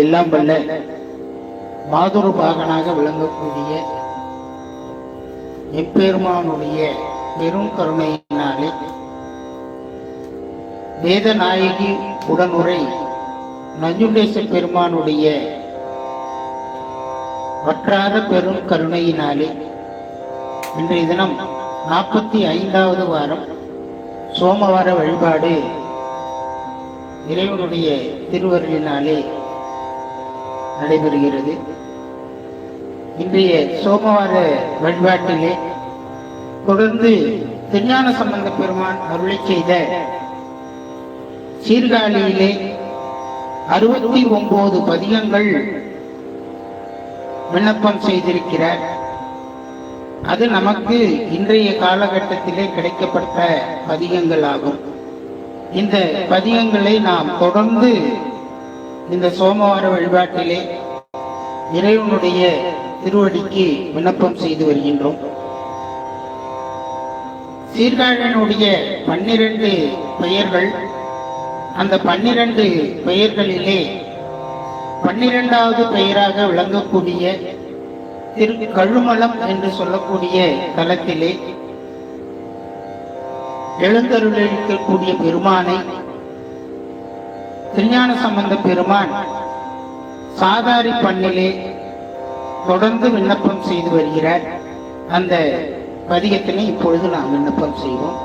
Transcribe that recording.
எல்லாம் வல்ல மாதுரு பாகனாக விளங்கக்கூடிய எப்பெருமானுடைய பெரும் கருணையினாலே வேதநாயகி உடனுரை நஞ்சுண்டேச பெருமானுடைய வற்றாத பெரும் கருணையினாலே இன்றைய தினம் நாற்பத்தி ஐந்தாவது வாரம் சோமவார வழிபாடு இறைவனுடைய திருவருளினாலே நடைபெறுகிறது. இன்றைய சோமவார வழிபாட்டிலே தொடர்ந்து திருஞான சம்பந்த பெருமான் அருளை செய்த சீர்காழியிலே அறுபத்தி ஒன்பது பதிகங்கள் விண்ணப்பம் செய்திருக்கிறார். அது நமக்கு இன்றைய காலகட்டத்திலே கிடைக்கப்பட்ட பதிகங்கள் ஆகும் இந்த பதிகங்களை நாம் தொடர்ந்து இந்த சோமவார வழிபாட்டிலே இறைவனுடைய திருவடிக்கு விண்ணப்பம் செய்து வருகின்றோம். சீர்காழனுடைய பன்னிரண்டு பெயர்கள் அந்த பன்னிரண்டு பெயர்களிலே பன்னிரெண்டாவது பெயராக விளங்கக்கூடிய திரு கழுமலம் என்று சொல்லக்கூடிய தலத்திலே எழுந்தருளிருக்கக்கூடிய பெருமானை திருஞான சம்பந்த பெருமான் சாதாரி பண்ணிலே தொடர்ந்து விண்ணப்பம் செய்து வருகிறார். அந்த பதிகத்தினை இப்பொழுது நாம் விண்ணப்பம் செய்வோம்.